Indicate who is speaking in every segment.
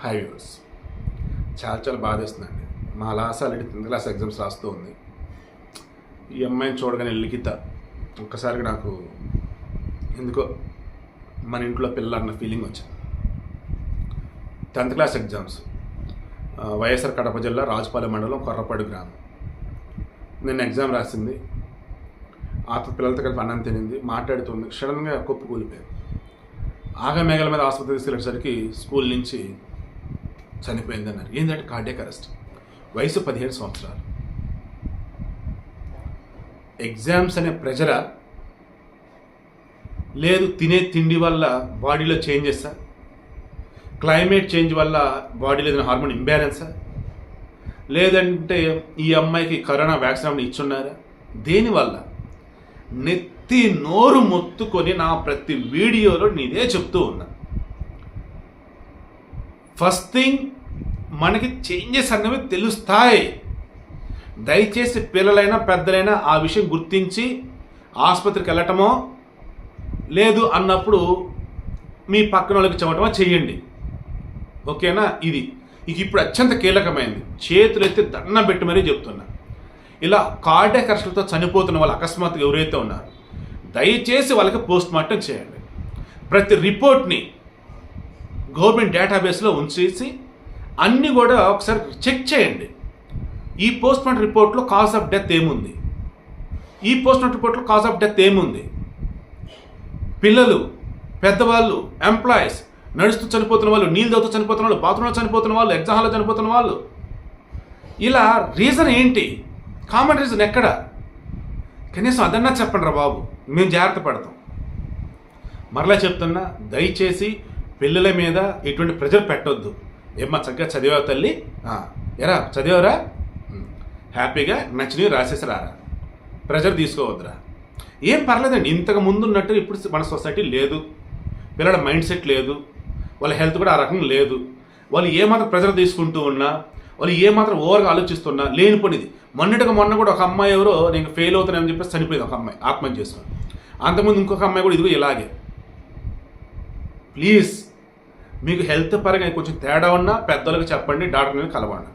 Speaker 1: High views చాలా చాలా బాధేస్తుందండి మా లాస్ ఆల్రెడీ టెన్త్ క్లాస్ ఎగ్జామ్స్ రాస్తూ ఉంది. ఈ అమ్మాయిని చూడగానే లిఖిత ఒక్కసారిగా నాకు ఎందుకో మన ఇంట్లో పిల్ల అన్న ఫీలింగ్ వచ్చింది. Tenth class exams. YSR Kadapa జిల్లా రాజుపాలెం మండలం కొర్రపాడు గ్రామం. నేను ఎగ్జామ్ రాసింది. ఆ పిల్లలతో కలిపి అన్నం తినింది. మాట్లాడుతుంది. సడన్గా కొప్పు కూలిపోయింది ఆగమేఘల మీద ఆసుపత్రి తీసుకెళ్ళేసరికి స్కూల్ నుంచి చనిపోయింది అన్నారు ఏంటంటే కార్డియక్ అరెస్ట్ వయసు పదిహేడు సంవత్సరాలు. ఎగ్జామ్స్ అనే ప్రెజరా లేదు తినే తిండి వల్ల బాడీలో చేంజెసా క్లైమేట్ చేంజ్ వల్ల బాడీలో ఏదైనా హార్మోన్ ఇంబ్యాలెన్సా లేదంటే ఈ అమ్మాయికి కరోనా వ్యాక్సిన్ ఏమైనా ఇచ్చున్నారా? దేనివల్ల నెత్తి నోరు మొత్తుకొని నా ప్రతి వీడియోలో నేనే చెప్తూ ఉన్నా. ఫస్ట్ థింగ్ మనకి చేంజెస్ అనేవి తెలుస్తాయి. దయచేసి పిల్లలైనా పెద్దలైనా ఆ విషయం గుర్తించి ఆసుపత్రికి వెళ్ళటమో లేదు అన్నప్పుడు మీ పక్కన వాళ్ళకి చెప్పటమో చేయండి. ఓకేనా? ఇది. ఇక ఇప్పుడు అత్యంత కీలకమైంది. చేతులు ఎత్తి దండం పెట్టి మరీ చెప్తున్నా. ఇలా కార్డియక్ అరెస్టులతో చనిపోతున్న వాళ్ళు అకస్మాత్తుగా ఎవరైతే ఉన్నారో దయచేసి వాళ్ళకి పోస్ట్ మార్టం చేయండి. ప్రతి రిపోర్ట్ని గవర్నమెంట్ డేటాబేస్లో ఉంచేసి అన్నీ కూడా ఒకసారి చెక్ చేయండి. ఈ పోస్ట్ మార్టం రిపోర్ట్లో కాజ్ ఆఫ్ డెత్ ఏముంది? ఈ పోస్ట్ మార్టం రిపోర్ట్లో కాజ్ ఆఫ్ డెత్ ఏముంది? పిల్లలు పెద్దవాళ్ళు ఎంప్లాయీస్ నడుస్తూ చనిపోతున్న వాళ్ళు నీళ్ళు తాగుతూ చనిపోతున్న వాళ్ళు బాత్రూంలో చనిపోతున్న వాళ్ళు ఎగ్జామ్లో చనిపోతున్న వాళ్ళు. ఇలా రీజన్ ఏంటి? కామన్ రీజన్ ఎక్కడ? కనీసం అదన్నా చెప్పండి రా బాబు. మేము జాగ్రత్త పడతాం. మరలా చెప్తున్నా దయచేసి పిల్లల మీద ఎటువంటి ప్రెజర్ పెట్టొద్దు. ఏమ్మా చక్కగా చదివావు తల్లి? ఎరా చదివావురా? హ్యాపీగా నచ్చినవి రాసేసి రారా ప్రెజర్ తీసుకోవద్దురా. ఏం పర్లేదండి ఇంతకు ముందు ఉన్నట్టు ఇప్పుడు మన సొసైటీ లేదు. పిల్లల మైండ్ సెట్ లేదు. వాళ్ళ హెల్త్ కూడా ఆ రకం లేదు. వాళ్ళు ఏమాత్రం ప్రెజర్ తీసుకుంటూ ఉన్నా వాళ్ళు ఏమాత్రం ఓవర్గా ఆలోచిస్తున్నా లేనిపోనిది. మొన్నటిగా మొన్న కూడా ఒక అమ్మాయి ఎవరో నేను ఫెయిల్ అవుతానని చెప్పేసి చనిపోయింది ఒక అమ్మాయి ఆత్మహత్య చేసుకుని అంతకుముందు ఇంకొక అమ్మాయి కూడా ఇదిగో ఇలాగే. ప్లీజ్ మీకు హెల్త్ పరంగా కొంచెం తేడా ఉన్నా పెద్దలకు చెప్పండి డాక్టర్ని కలవండి.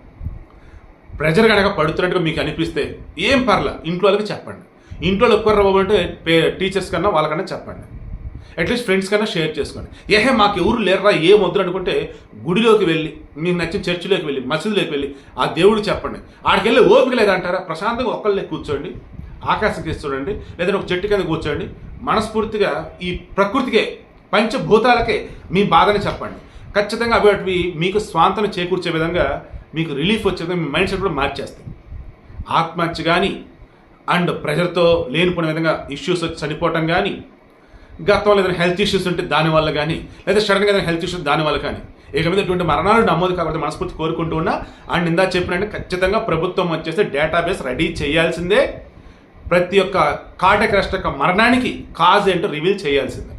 Speaker 1: ప్రెజర్ కనుక పడుతున్నట్టుగా మీకు అనిపిస్తే ఏం పర్లా ఇంట్లో వాళ్ళకి చెప్పండి. ఇంట్లో ఒక్కరు అంటే పే టీచర్స్ కన్నా వాళ్ళకన్నా చెప్పండి. అట్లీస్ట్ ఫ్రెండ్స్ కన్నా షేర్ చేసుకోండి. ఏహే మాకు ఎవరు లేరురా ఏం వద్దు అనుకుంటే గుడిలోకి వెళ్ళి మీకు నచ్చిన చర్చిలోకి వెళ్ళి మసీదులోకి వెళ్ళి ఆ దేవుడు చెప్పండి. ఆడికి వెళ్ళి ఓపిక లేదంటారా? ప్రశాంతంగా ఒక్కళ్ళే కూర్చోండి ఆకాశం కేసి చూడండి లేదంటే ఒక చెట్టు కింద కూర్చోండి. మనస్ఫూర్తిగా ఈ ప్రకృతికే పంచభూతాలకే మీ బాధని చెప్పండి. ఖచ్చితంగా అవి అవి మీకు స్వాంతన చేకూర్చే విధంగా మీకు రిలీఫ్ వచ్చే విధంగా మీ మైండ్ సెట్ కూడా మార్చేస్తాయి. ఆత్మహత్య కానీ అండ్ ప్రెషర్తో లేనిపోయిన విధంగా ఇష్యూస్ వచ్చి చనిపోవటం కానీ గతంలో ఏదైనా హెల్త్ ఇష్యూస్ ఉంటే దానివల్ల కానీ లేదా సడన్గా ఏదైనా హెల్త్ ఇష్యూస్ దానివల్ల కానీ ఇక మీద ఇటువంటి మరణాలు నమోదు కాబట్టి మనస్ఫూర్తి కోరుకుంటూ ఉన్నా అండ్ ఇందా చెప్పినట్టు ఖచ్చితంగా ప్రభుత్వం వచ్చేసి డేటాబేస్ రెడీ చేయాల్సిందే. ప్రతి ఒక్క కార్డియక్ యొక్క మరణానికి కాజ్ ఏంటో రివీల్ చేయాల్సిందే.